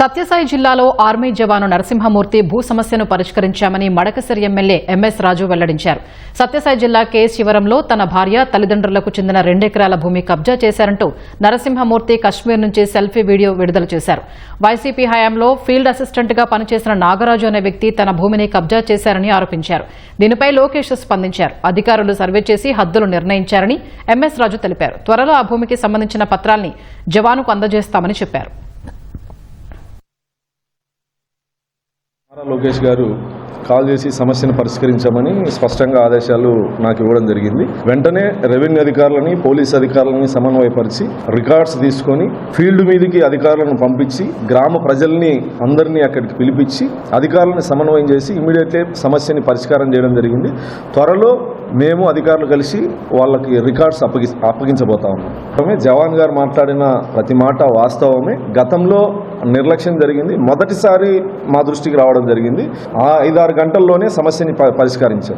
సత్యసాయి జిల్లాలో ఆర్మీ జవాను నరసింహమూర్తి భూ సమస్యను పరిష్కరించామని మడకసిరి ఎమ్మెల్యే ఎంఎస్ రాజు వెల్లడించారు. సత్యసాయి జిల్లా కె. శివరంలో తన భార్య తల్లిదండ్రులకు చెందిన రెండెకరాల భూమి కబ్జా చేశారంటూ నరసింహమూర్తి కశ్మీర్ నుంచి సెల్ఫీ వీడియో విడుదల చేశారు. వైసీపీ హయాంలో ఫీల్డ్ అసిస్టెంట్గా పనిచేసిన నాగరాజు అనే వ్యక్తి తన భూమిని కబ్జా చేశారని ఆరోపించారు. దీనిపై లోకేష్ స్పందించారు. అధికారులు సర్వే చేసి హద్దులు నిర్ణయించారని ఎంఎస్ రాజు తెలిపారు. త్వరలో ఆ భూమికి సంబంధించిన పత్రాల్ని జవానుకు అందజేస్తామని చెప్పారు. నారా లోకేష్ గారు కాల్ చేసి సమస్యను పరిష్కరించమని స్పష్టంగా ఆదేశాలు నాకు ఇవ్వడం జరిగింది. వెంటనే రెవెన్యూ అధికారులని పోలీస్ అధికారులని సమన్వయపరిచి రికార్డ్స్ తీసుకొని ఫీల్డ్ మీదకి అధికారులను పంపించి గ్రామ ప్రజల్ని అందరినీ అక్కడికి పిలిపించి అధికారులను సమన్వయం చేసి ఇమీడియట్లీ సమస్యని పరిష్కారం చేయడం జరిగింది. త్వరలో మేము అధికారులు కలిసి వాళ్ళకి రికార్డ్స్ అప్పగి అప్పగించబోతా ఉన్నాం. జవాన్ గారు మాట్లాడిన ప్రతి మాట వాస్తవమే. గతంలో నిర్లక్ష్యం జరిగింది. మొదటిసారి మా దృష్టికి రావడం జరిగింది. ఆ ఐదారు గంటల్లోనే సమస్యని ప- పరిష్కరించాం.